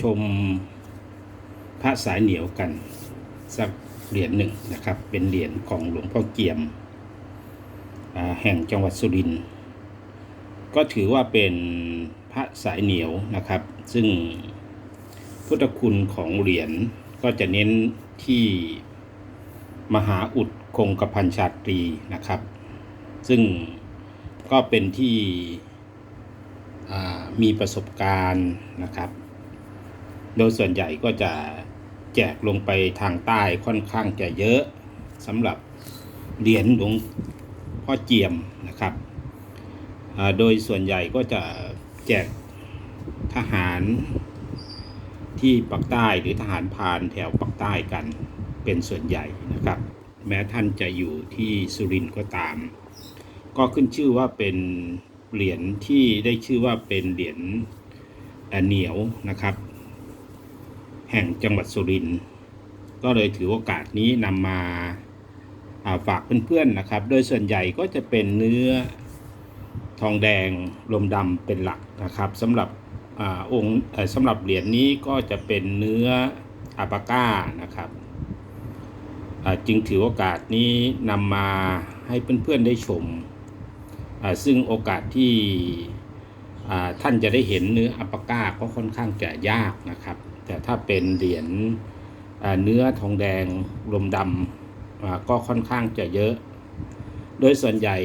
ชมพระสายเหนียวกัน สักเหรียญหนึ่งนะครับ เป็นเหรียญของหลวงพ่อเกียมแห่งจังหวัดสุรินทร์ก็ถือว่าเป็นพระสายเหนียวนะครับ ซึ่งพุทธคุณของเหรียญก็จะเน้นที่มหาอุดคงกระพันชาตรีนะครับ ซึ่งก็เป็นที่มีประสบการณ์นะครับ โดยส่วนใหญ่ก็จะแจกลงไปทางใต้ค่อนข้างจะเยอะสำหรับเหรียญหลวงพ่อเจียมนะครับโดยส่วนใหญ่ก็จะแจกทหารที่ปักใต้หรือทหารพานแถวปักใต้กันเป็นส่วนใหญ่นะครับ แม้ท่านจะอยู่ที่สุรินทร์ก็ตาม ก็ขึ้นชื่อว่าเป็นเหรียญที่ได้ชื่อว่าเป็นเหรียญเหนียวนะครับ แห่งจังหวัดสุรินทร์ก็เลยถือโอกาสนี้นำมาาฝากเพื่อนๆนะครับ โดยส่วนใหญ่ก็จะเป็นเนื้อทองแดงลมดำเป็นหลักนะครับสำหรับอองค์สำหรับเหรียญนี้ก็จะเป็นเนื้ออัปาก้านะครับจึงถือโอกาสนี้นำมาให้เพื่อนๆได้ชม ซึ่งโอกาสที่ท่านจะได้เห็นเนื้ออัปก้าก็ค่อนข้างจะยากนะครับ แต่ถ้าเป็นเหรียญเนื้อทองแดงลมดำก็ค่อนข้างจะเยอะ โดยส่วนใหญ่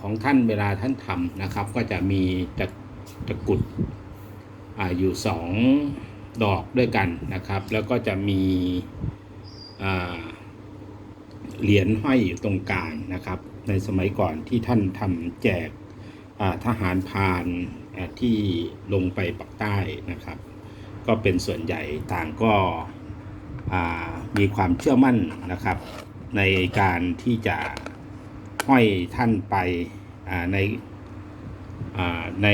ของท่านเวลาท่านทำนะครับ ก็จะมีตะตะกรุดออยู่สองดอกด้วยกันนะครับ แล้วก็จะมีเหรียญห้อยอยู่ตรงกลางนะครับ ในสมัยก่อนที่ท่านทำแจกทหารพานที่ลงไปปักใต้นะครับ ก็เป็นส่วนใหญ่ต่างก็มีความเชื่อมั่นนะครับ ในการที่จะห้อยท่านไปในใน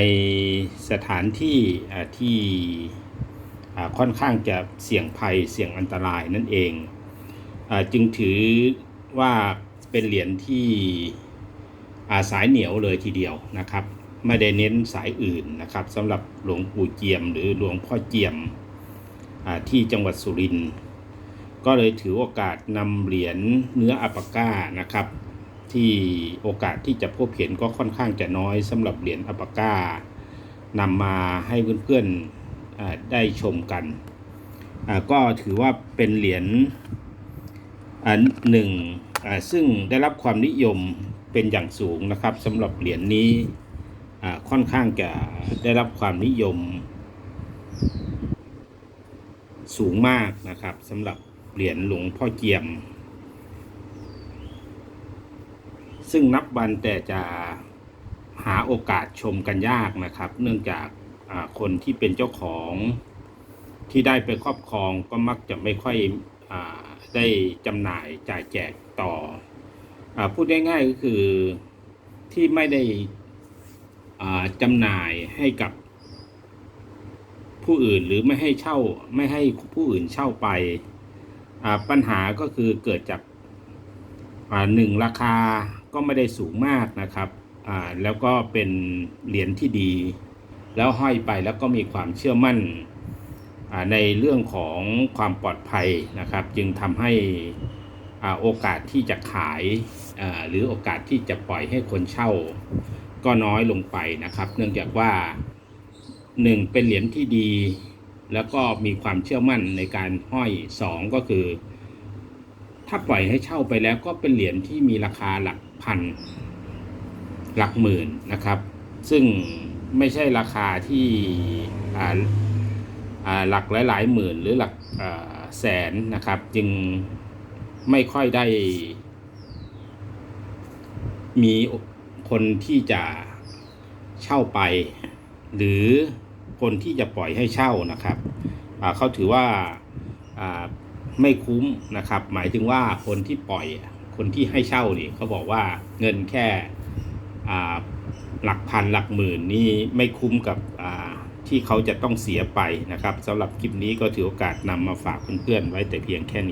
สถานที่ที่ค่อนข้างจะเสี่ยงภัยเสี่ยงอันตรายนั่นเองอจึงถือว่าเป็นเหรียญที่สายเหนียวเลยทีเดียวนะครับ ไม่ได้เน้นสายอื่นนะครับสำหรับหลวงปู่เจียม หรือหลวงพ่อเจียมที่จังหวัดสุรินทร์ก็เลยถือโอกาสนำเหรียญเนื้ออัปปาก้านะครับ ที่โอกาสที่จะพบเห็นก็ค่อนข้างจะน้อยสำหรับเหรียญอัปปาก้านำมาให้เพื่อนๆได้ชมกัน ก็ถือว่าเป็นเหรียญอ่าหนึ่งซึ่งได้รับความนิยมเป็นอย่างสูงนะครับสำหรับเหรียญนี้ ค่อนข้างจะได้รับความนิยม สูงมากนะครับสำหรับเหรียญหลวงพ่อเจียม ซึ่งนับวันแต่จะหาโอกาสชมกันยากนะครับ เนื่องจากคนที่เป็นเจ้าของที่ได้ไปครอบครองก็มักจะไม่ค่อยอได้จำหน่ายจ่ายแจกต่ออพูดง่ายๆก็คือที่ไม่ได้ จำหน่ายให้กับผู้อื่นหรือไม่ให้เช่าไม่ให้ผู้อื่นเช่าไป ปัญหาก็คือเกิดจากหนึ่งราคาก็ไม่ได้สูงมากนะครับแล้วก็เป็นเหรียญที่ดี แล้วห้อยไปแล้วก็มีความเชื่อมั่นในเรื่องของความปลอดภัยนะครับ จึงทำให้โอกาสที่จะขายหรือโอกาสที่จะปล่อยให้คนเช่า ก็น้อยลงไปนะครับ เนื่องจากว่าหนึ่งเป็นเหรียญที่ดี แล้วก็มีความเชื่อมั่นในการห้อยสองก็คือ ถ้าปล่อยให้เช่าไปแล้วก็เป็นเหรียญที่มีราคาหลักพันหลักหมื่นนะครับ ซึ่งไม่ใช่ราคาที่หลักหลายๆหมื่นหรือหลักแสนนะครับ จึงไม่ค่อยได้มี คนที่จะเช่าไป หรือคนที่จะปล่อยให้เช่านะครับเขาถือว่าไม่คุ้มนะครับ หมายถึงว่าคนที่ปล่อยคนที่ให้เช่านี่เขาบอกว่าเงินแค่หลักพันหลักหมื่นนี่ไม่คุ้มกับที่เขาจะต้องเสียไปนะครับสำหรับคลิปนี้ก็ถือโอกาสนำมาฝากเพื่อนๆไว้แต่เพียงแค่นี้